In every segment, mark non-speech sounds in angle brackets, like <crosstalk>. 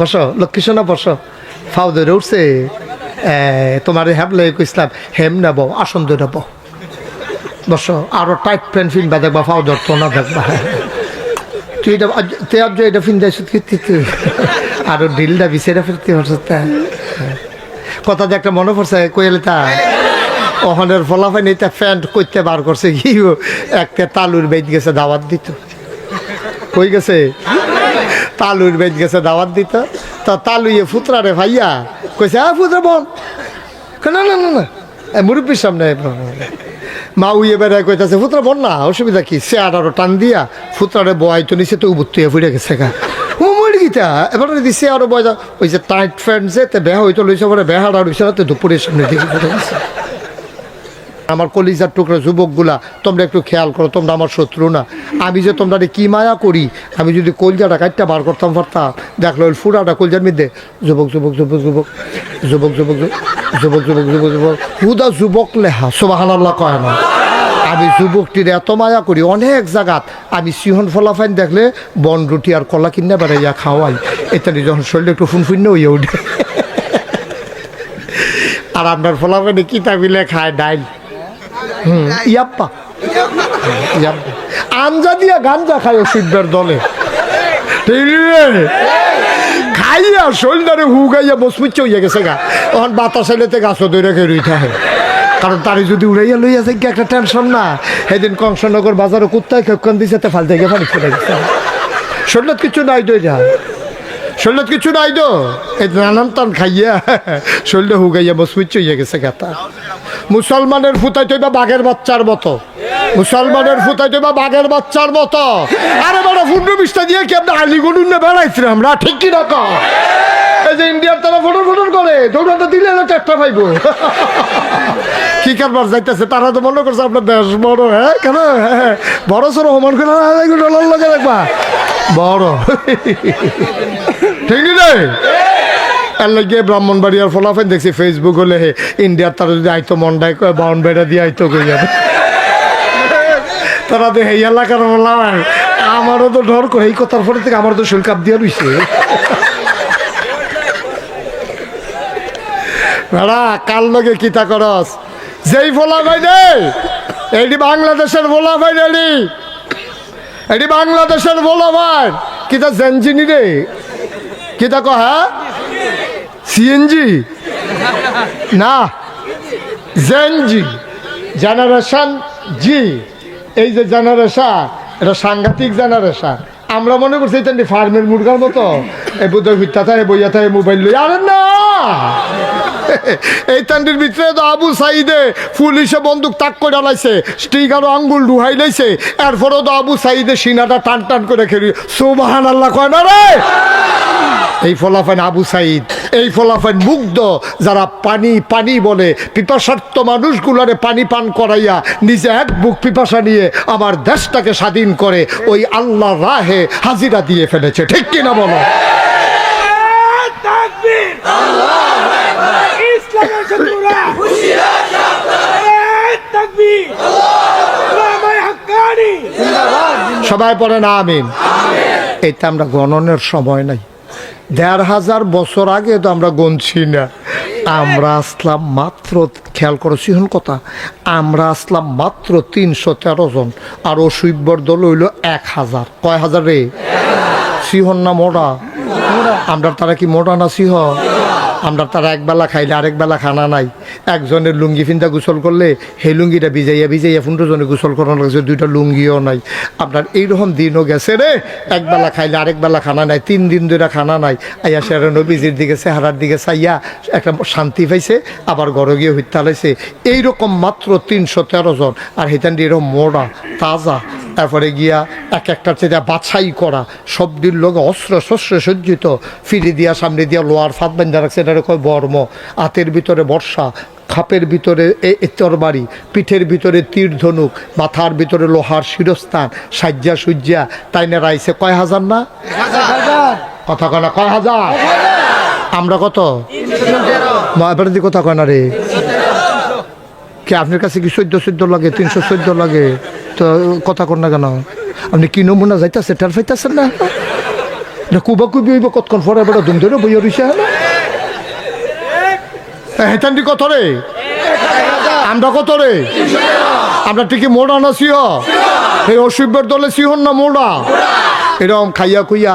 বসো লক্ষ্মী সোনা বসো। ফাউ ধরে উঠছে তোমার হ্যাবলে ইসলাম হেম নেব, আসন ধরে নেব। বসো, আরও টাইট প্যান্ট ফিনবা দেখবা ফাউ ধরতো না দেখবা। তুই এটা আজ এটা ফিন কি তুই আরও ঢিলটা বিছেরা ফিরতে পারছ কথা যে একটা মনে পড়ছে, কইলে তা। ওখানের ফলাফাই নিতে প্যান্ট করতে বার করছে কি একটা তালুর বেদ গেছে, দাওয়াত দিত। কই গেছে? তালুর বেদ গেছে দাওয়াত দিত। তা তালুয়ে ফুতরা রে ভাইয়া কইছে, আ ফুতরা বল। না না না না। মুরব্বীর সামনে মা উইয়ে বেড়ায় কইতাছে, ফুতরা বল না, অসুবিধা কি? সে আরও টান দিয়া ফুতরারে বয় তো নিচে তো উবুত্তুয়ে ফুটে গেছে গা। ও এবার দিছে আরও বয় ওই যে টাইট ফ্রেন্ড যে তে বেহা হইতো লইছে পরে বেহাটা রইছে না, তো দুপুরের সামনে গেছে। আমার কলিজার টুকরো যুবকগুলা তোমরা একটু খেয়াল করো তোমরা আমার শত্রু না আমি যে তোমরা কি মায়া করি আমি যদি কলজাটা কাটটা বার করতাম পারতাম দেখল ওই ফুরাটা কলজার মধ্যে যুবক যুবক যুবক যুবক যুবক যুবক যুবক যুবক যুবক যুবক হুদা যুবক লেহা সোবাহান আল্লাহ কয় না আমি যুবকটির এত মায়া করি অনেক জায়গাত আমি সিহন ফলাফাইন দেখলে বন রুটি আর কলা কিনে বেড়াইয়া খাওয়াই এখানে যখন শরীরে একটু ফুনফুন্য হইয়া উঠে আর আপনার ফলাফাইনে কিতা মিলে খায় ডাইল ইয়াপ্পা। ইয়াপ্পা। আঞ্জা দিয়া গাঞ্জা খায় ওষুধের দলে? খাইয়া শরীরে হু গাইয়া বসপুচ্ছ হইয়া গেছে গা। তখন বাতাস এলেতে গাছও দৈরা খেয়ে রইতে হয়। কারণ তারে যদি উড়াইয়া লইয়া যায় একটা টেনশন না? সেদিন কংসনগর বাজারে কুত্তায় খেপকান দিছে তে ফালতে গিয়ে ফেলে গেছে। শরীরত কিছু নাই দই যা। শরীরত কিছু নাই তো এই নানান টান খাইয়া শরীরে হুগাইয়া মসমিচ্ছ হইয়া গেছে গাতা মুসলমানের ফুতাই তৈবা বাঘের বাচ্চার মতো। মুসলমানের ফুতাই তৈবা বাঘের বাচ্চার মতো। আরে বড় ফুন্ডু বিস্তা দিয়ে কি আপনি আলিগড়ুন না বেড়াইছি আমরা? ঠিক কি না? এই যে ইন্ডিয়ার তারা ফটোর ফটোর করে দৌড়াটা দিলে না একটা পাইবো। কি কারবার যাইতেছে, তারা তো মনে করছে আপনার দেশ বড় হ্যাঁ? কেন? হ্যাঁ বড় সড়ো সমান করে ডলার লাগে দেখবা বড়। ঠিক রে এর লাগে ব্রাহ্মণবাড়িয়ার ফলাফেন দেখছি ফেসবুক হলে হে ইন্ডিয়ার তারা যদি আইতো মন্ডায়, কয় বাউন বেড়া দিয়ে আইতো কই যাবে তারা তো এই এলাকার বললাম আমারও তো ডর কো এই কথার পরে থেকে আমার তো শরীর কাপ দিয়ে রইছে। বেড়া কার লগে কিতা করস? যেই ফোলা ভাই রে এইটি বাংলাদেশের ভোলা ভাই রেডি এটি বাংলাদেশের ভোলা ভাই কিতা জেনজিনি রে? কিতা কহ সিএনজি না জেনজি জেনারেশন জি এই যে জেনারেশন এটা সাংঘাতিক জেনারেশন আমরা মনে করছি ফার্মের মুরগার মতো। এই বুধ ভিত্তা থাকে, বইয়া থাকে মোবাইল লই আরে না! এই তান্ডির ভিতরে তো আবু সাইদে পুলিশে বন্দুক তাক করে লাইছে স্টিকারও আঙ্গুল ডুহাই লাইছে, এরপরেও তো আবু সাইদে সিনাটা টান টান করে খেলি। সুবাহান আল্লাহ কয় না রে? এই ফলাফান আবু সাইদ, এই ফলাফান মুগ্ধ যারা পানি পানি বলে, পিপাসার্থ মানুষগুলারে পানি পান করাইয়া নিজে এক বুক পিপাসা নিয়ে আমার দেশটাকে স্বাধীন করে ওই আল্লাহ রাহে হাজিরা দিয়ে ফেলেছে। ঠিক কিনা বলো? তাকবীর। <laughs> সবাই পড়ে না, আমিন। এটা আমরা গণনের সময় নাই। দেড় হাজার বছর আগে তো আমরা গণছি না। আমরা আসলাম মাত্র, খেয়াল করো সিহন কথা, আমরা আসলাম মাত্র তিনশো তেরো জন, আর অসুইব্বর দল হইল এক হাজার। কয় হাজার রে? সিহন না মোড়া আমরা তারা কি মোড়া না সিহ? আমরা তারা একবেলা খাইলে আরেক বেলা খানা নাই। একজনের লুঙ্গি ফিন্দা গোসল করলে সেই লুঙ্গিটা ভিজাইয়া ভিজাইয়া পনেরো জনে গোসল করানো লাগছে দুইটা লুঙ্গিও নাই। আপনার এইরকম দিনও গেছে রে। একবেলা খাইলে আরেক বেলা খানা নাই, তিন দিন ধরে খানা নাই। আইয়া সেরা নবীজির দিকে, চেহারার দিকে চাইয়া একটা শান্তি পাইছে, আবার ঘরে গিয়ে হত্যা লাইছে এইরকম মাত্র তিনশো তেরো জন। আর হেতান এরকম মোড়া, তাজা। তারপরে গিয়া এক একটার চেয়ে বাছাই করা। সবটির লোক অস্ত্র শস্ত্র সজ্জিত। ফিরে দিয়া সামনে দিয়া লোহার ফাঁদ বান্ধা রাখছে এটা কয় বর্ম। হাতের ভিতরে বর্ষা খাপের ভিতরে তরবারি পিঠের ভিতরে তীর ধনুক মাথার ভিতরে লোহার শিরস্থান সাজ্জা সুজ্জা তাই না রাইছে কয় হাজার না? কথা কয় না কয় হাজার? আমরা কত? এবার কথা কয় না রে? কি আপনার কাছে কি চোদ্দ চোদ্দ লাগে, তিনশো চোদ্দ লাগে? তো কথা কর না কেন? আপনি কি নমুনা যাইতেছে, টের পাইতেছেন না? এটা কুবা কুবি হইব, কতক্ষণ পরে বেটা দুম ধরে বইয়া রইছে হ্যাঁ? হেতান্ডি কত রে? আমরা কত রে? আমরা ঠিকই মোড়া না সিহ এই অসুবের দলে সিহন না মোড়া? এরকম খাইয়া খুইয়া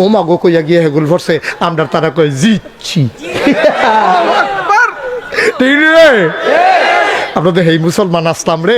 ওমাগো কইয়া গিয়ে হেগুল ভরছে আমরা তারা কই জিতছি। ঠিক রে? আমরা তো হেই মুসলমান আসলাম রে।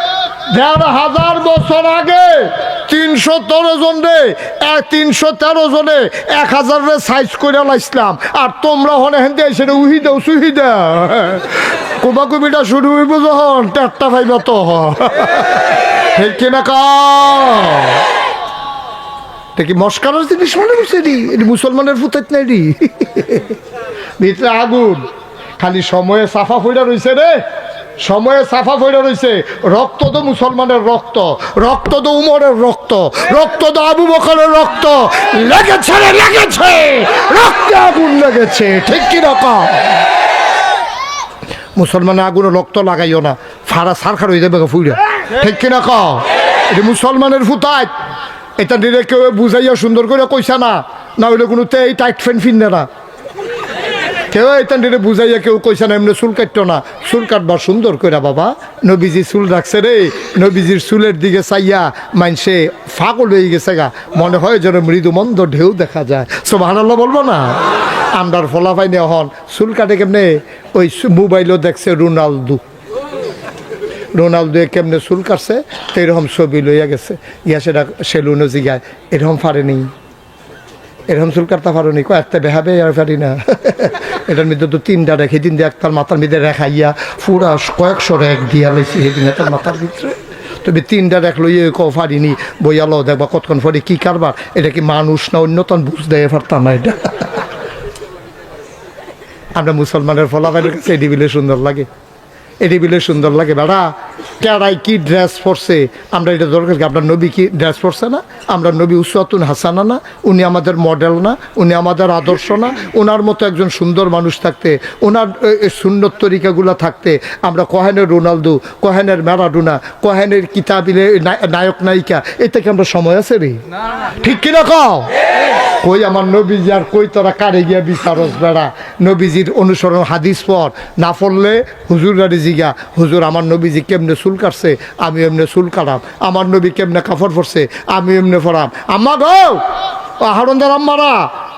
দেড় হাজার বছর আগে তিনশো তেরো জন রে তিনশো তেরো জনে এক হাজার রে সাইজ করে লাইছিলাম। আর তোমরা হনে হেনতে সেটা উহি দাও, সুহি দাও। কুবা কুবিটা শুরু হইব যখন টাট্টা ভাইবা তো ঠিক কিনা কা কি মস্কারের জিনিস মনে করছে রি, এটি মুসলমানের ফুতাইত নাই রি। ভিতরে আগুন, খালি সময়ে সাফা ফইরা রইছে রে। সময়ে সাফা ফইরা রইছে। রক্ত তো মুসলমানের রক্ত রক্ত তো উমরের রক্ত রক্ত তো আবু বকরের রক্ত। লেগেছে রে, লেগেছে, রক্তে আগুন লেগেছে, ঠিক কি রকম মুসলমানের আগুনে রক্ত লাগাইও না, ফাড়া সারখার হয়ে যাবে ফুইরা। ঠিক ক এটি মুসলমানের ফুতায়। এটা দিলে কেউ বুঝাইয়া সুন্দর করে কইসা না না হইলে কোনো এই টাইট ফ্যান ফিনবে না। কেউ দিলে বুঝাইয়া কেউ কইসা না, এমনি চুল কাটতো না। চুল কাটবার সুন্দর করে বাবা, নবীজি চুল রাখছে রে। নবীজির চুলের দিকে চাইয়া মানসে ফাগল হয়ে গেছে গা। মনে হয় যেন মৃদু মন্দ ঢেউ দেখা যায়। সোভানাল্লাহ বলব না? আমরার ফলাফাই নেওয়া হন। চুল কাটে কেমনে? ওই মোবাইলও দেখছে রোনালদো। রোনালদো কেমনে চুল কাটছে? এরকম ছবি লইয়া গেছে। ইয়া সেটা সেলুনও জিগায়। এরকম পারেনি এরকম চুল কাটতে পারোনি কয়েকটা বেহাবে আর পারি না। এটার মধ্যে তো তিনটা রেখে দিন দিয়ে একটার মাথার মধ্যে রেখাইয়া পুরা কয়েকশো রেখ দিয়া সেদিন মাথার ভিতরে। তুমি তিনটা রেখ লইয়ে কো পারিনি বইয়ালো, দেখবা কতক্ষণ পরে কি কারবার? এটা কি মানুষ না অন্যতন বুঝ দেয় পারতাম না এটা? আমরা মুসলমানের ফলাফলের বিলে সুন্দর লাগে। এটি বিলে সুন্দর লাগে, বেড়া। কেড়াই কি ড্রেস পরছে? আমরা এটা দরকার কি আপনার নবী কি ড্রেস পরছে না? আমরা নবী উসাতুন হাসানা না উনি আমাদের মডেল না উনি আমাদের আদর্শ না ওনার মতো একজন সুন্দর মানুষ থাকতে ওনার সুন্দর তরিকাগুলো থাকতে আমরা কহেনের রোনালদো কহেনের ম্যারাডোনা কহেনের কিতাবিলে নায়ক নায়িকা এ থেকে আমরা সময় আছে রে? ঠিক কিনা কও? কই আমার নবীজি আর কই তোরা কারে গিয়া বিচারস বেড়া? নবীজির অনুসরণ হাদিস পর না পড়লে হুজুর জিগা হুজুর আমার নবীজি কেমনে চুল কাটছে, আমি এমনি চুল কাটাম। আমার নবী কেমনে কাপড় পরছে আমি এমনি পরাম আম্মা গো! হারন্দার আম্মারা!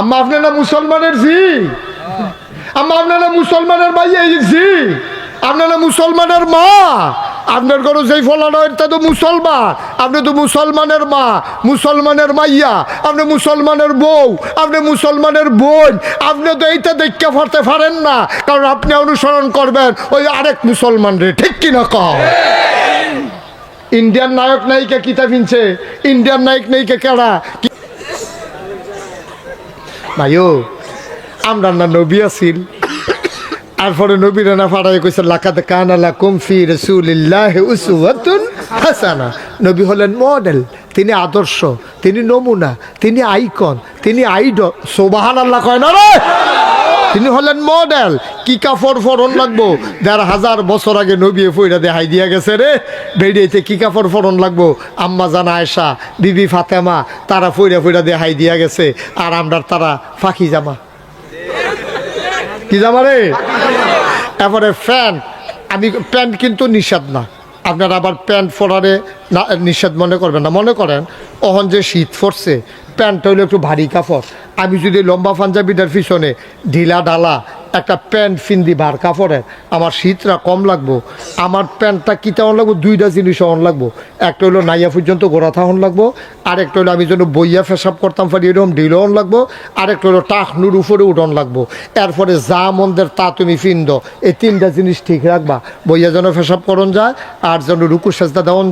আম্মা আপনারা মুসলমানের জি? আম্মা আপনারা মুসলমানের ভাই এই জি? আপনারা মুসলমানের মা? আপনার ঘরে যেই ফলানো এটা তো মুসলমান। আপনি তো মুসলমানের মা মুসলমানের মাইয়া আপনি মুসলমানের বউ আপনি মুসলমানের বোন। আপনি তো এইটা দেখতে পারতে পারেন না কারণ আপনি অনুসরণ করবেন ওই আরেক মুসলমান রে ঠিক কিনা কম ইন্ডিয়ান নায়ক নায়িকা কিতা ফিনছে? ইন্ডিয়ান নায়ক নায়িকা কেডা? ভাইও আমরা না নবী আছিল। তারপরে নবীর না ফাড়াই কইছে লাকাত কানা লাকুম ফি রাসূলিল্লাহি উসওয়াতুন হাসানা। নবী হলেন মডেল তিনি আদর্শ, তিনি নমুনা, তিনি আইকন তিনি আইডল সুবহানাল্লাহ কয় না রে? তিনি হলেন মডেল কি কাপড় ফরন লাগবো? দেড় হাজার বছর আগে নবী ফইরা দেখাই দিয়া গেছে রে। বেরিয়েতে কি কাপড় ফরন লাগবো? আম্মা জানা আয়সা বিবি ফাতেমা, তারা ফইরা ফইরা দেখাই দিয়া গেছে। আর আমরা তারা ফাঁকি জামা। কি জামা রে? এবারে প্যান্ট। আমি প্যান্ট কিন্তু নিষেধ না। আপনারা আবার প্যান্ট পরারে না নিষেধ মনে করবেন না। মনে করেন, অহন যে শীত পড়ছে, প্যান্টটা হলো একটু ভারী কাপড়। আমি যদি লম্বা পাঞ্জাবিটার পিছনে ঢিলা ডালা একটা প্যান্ট ফিন্দি বার কাপড়ের, আমার শীতটা কম লাগবো। আমার প্যান্টটা কী তেমন লাগবো? দুইটা জিনিস অন লাগবো। একটা হলো নাইয়া পর্যন্ত গোড়া থাহন লাগবো। আরেকটা হলো আমি যেন বইয়া ফেসাব করতাম পারি, এরকম ঢিল অন লাগবো। আরেকটা হলো টাকনুর উপরে উঠন লাগবো। এরপরে যা মন্দের তা তুমি ফিন্দ এই তিনটা জিনিস ঠিক রাখবা। বইয়া যেন ফেসাব করন যায়, আর যেন রুকু সেজদা দেওয়ান